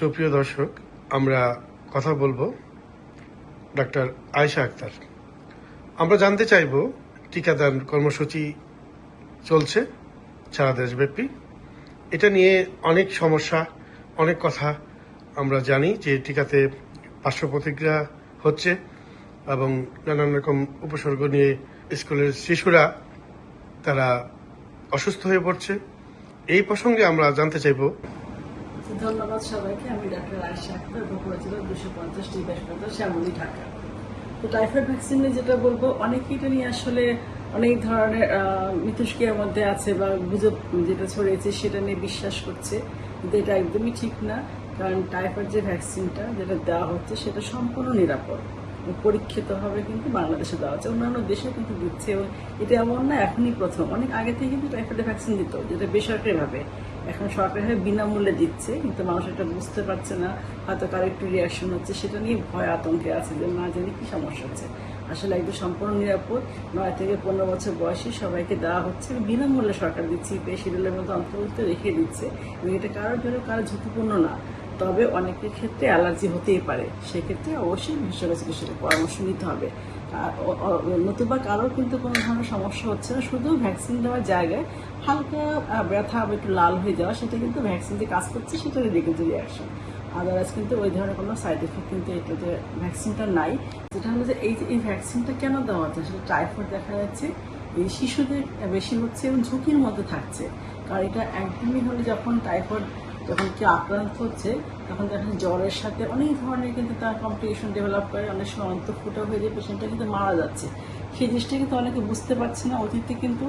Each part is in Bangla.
সুপ্রিয় দর্শক আমরা কথা বলব ডাক্তার আয়শা আক্তার আমরা জানতে চাইব টিকাদান কর্মসূচি চলছে সারা দেশব্যাপী। এটা নিয়ে অনেক সমস্যা, অনেক কথা আমরা জানি যে টিকাতে পার্শ্ব প্রতিক্রিয়া হচ্ছে এবং নানান রকম উপসর্গ নিয়ে স্কুলের শিশুরা তারা অসুস্থ হয়ে পড়ছে। এই প্রসঙ্গে আমরা জানতে চাইব। ধন্যবাদ সবাইকে। আমি ডাক্তার আয়সা আক্তার জেলার দুশো পঞ্চাশটি হাসপাতাল শ্যামলী ঢাকা। তো টাইফয়েড ভ্যাকসিন নিয়ে যেটা বলব, অনেকেই এটা নিয়ে আসলে অনেক ধরনের মিথস্ক্রিয়ার মধ্যে আছে বা গুজব যেটা ছড়িয়েছে সেটা নিয়ে বিশ্বাস করছে। কিন্তু এটা একদমই ঠিক না। কারণ টাইফয়েড যে ভ্যাকসিনটা যেটা দেওয়া হচ্ছে সেটা সম্পূর্ণ নিরাপদ। পরীক্ষিতভাবে কিন্তু বাংলাদেশে দেওয়া হচ্ছে। অন্যান্য দেশে কিন্তু দিচ্ছে। এবং এটা এমন না, এখনই প্রথম। অনেক আগে থেকে কিন্তু টাইফয়েডের ভ্যাকসিন দিত, যেটা বেসরকারিভাবে। এখন সরকারিভাবে বিনামূল্যে দিচ্ছে, কিন্তু মানুষ এটা বুঝতে পারছে না, হয়তো কারও একটু রিয়াকশন হচ্ছে, সেটা নিয়ে ভয় আতঙ্কে আছে যে না জানি কী সমস্যা হচ্ছে। আসলে একদম সম্পূর্ণ নিরাপদ, নয় থেকে পনেরো বছর বয়সী সবাইকে দেওয়া হচ্ছে বিনামূল্যে সরকার দিচ্ছে পে শিডিউলের মধ্যে অন্তর্ভুক্ত রেখে দিচ্ছে, এবং এটা কারোর জন্য কারও ঝুঁকিপূর্ণ না। তবে অনেকের ক্ষেত্রে অ্যালার্জি হতেই পারে। সেক্ষেত্রে অবশ্যই বিশেষজ্ঞ চিকিৎসকের পরামর্শ নিতে হবে। নতুবা কারও কিন্তু কোনো ধরনের সমস্যা হচ্ছে না, শুধু ভ্যাকসিন দেওয়ার জায়গায় হালকা ব্যথা বা একটু লাল হয়ে যাওয়া, সেটা কিন্তু ভ্যাকসিন যে কাজ করছে, সেটা কিন্তু রিয়াকশন আদারওয়াইজ কিন্তু ওই ধরনের কোনো সাইড এফেক্ট কিন্তু এটাতে ভ্যাকসিনটা নাই। যেটা হলো যে এই যে, এই ভ্যাকসিনটা কেন দেওয়া হচ্ছে? সেটা টাইফয়েড দেখা যাচ্ছে, এই শিশুদের বেশি হচ্ছে এবং ঝুঁকির মধ্যে থাকছে। কারণ এটা একদমই হলে যখন টাইফয়েড যখন কেউ আক্রান্ত হচ্ছে, তখন দেখেন জ্বরের সাথে অনেক ধরনের কিন্তু তার কমপ্লিকেশন ডেভেলপ করে, অনেক সময় অন্তঃফুটা হয়ে যায় পেশেন্টটা কিন্তু মারা যাচ্ছে। সেই জিনিসটা কিন্তু অনেকে বুঝতে পারছে না। অতীতে কিন্তু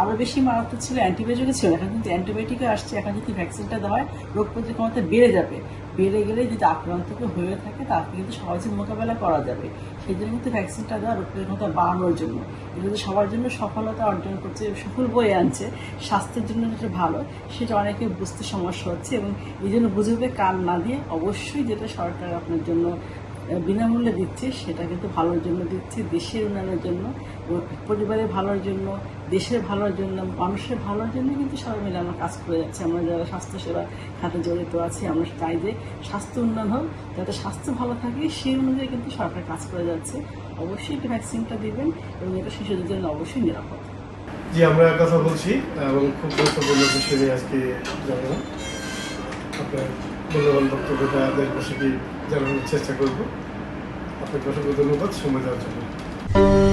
আরও বেশি মারাত্মক ছিল অ্যান্টিবায়োটিক ছিল। এখন কিন্তু অ্যান্টিবায়োটিকে আসছে, এখন যদি ভ্যাকসিনটা দেওয়া হয় রোগ প্রতিরোধ ক্ষমতা বেড়ে যাবে। বেড়ে গেলে যদি আক্রান্ত হয়ে থাকে, তাকে কিন্তু সহজে মোকাবেলা করা যাবে। সেই জন্য কিন্তু ভ্যাকসিনটা দেওয়া রোগ প্রতিরোধতা বাড়ানোর জন্য। যদি সবার জন্য সফলতা অর্জন করছে, সফল বয়ে আনছে। স্বাস্থ্যের জন্য যেটা ভালো, সেটা অনেকে বুঝতে সমস্যা হচ্ছে এবং এই জন্য বুঝে কান না দিয়ে অবশ্যই যেটা সরকার আপনার জন্য বিনামূল্যে দিচ্ছে, সেটা কিন্তু ভালোর জন্য দিচ্ছে, দেশের উন্নয়নের জন্য, পরিবারের ভালোর জন্য, দেশের ভালোর জন্য, মানুষের ভালোর জন্য কিন্তু সবাই মিলে আমরা কাজ করে যাচ্ছি। আমরা যারা স্বাস্থ্যসেবা খাতে জড়িত আছি, আমরা চাই যে স্বাস্থ্য উন্নয়ন হোক, যাতে স্বাস্থ্য ভালো থাকে, সেই অনুযায়ী কিন্তু সরকার কাজ করে যাচ্ছে। অবশ্যই এটা ভ্যাকসিনটা দিবেন এবং এটা শিশুদের জন্য অবশ্যই নিরাপদ। জি, আমরা কথা বলছি, এবং খুব গুরুত্বপূর্ণ বিষয় আজকে জানালাম। আপনার মূল্যবান বক্তব্যটা দেশবাসীকে জানানোর চেষ্টা করব। আপনাকে অসংখ্য ধন্যবাদ। সময় দেওয়ার জন্য।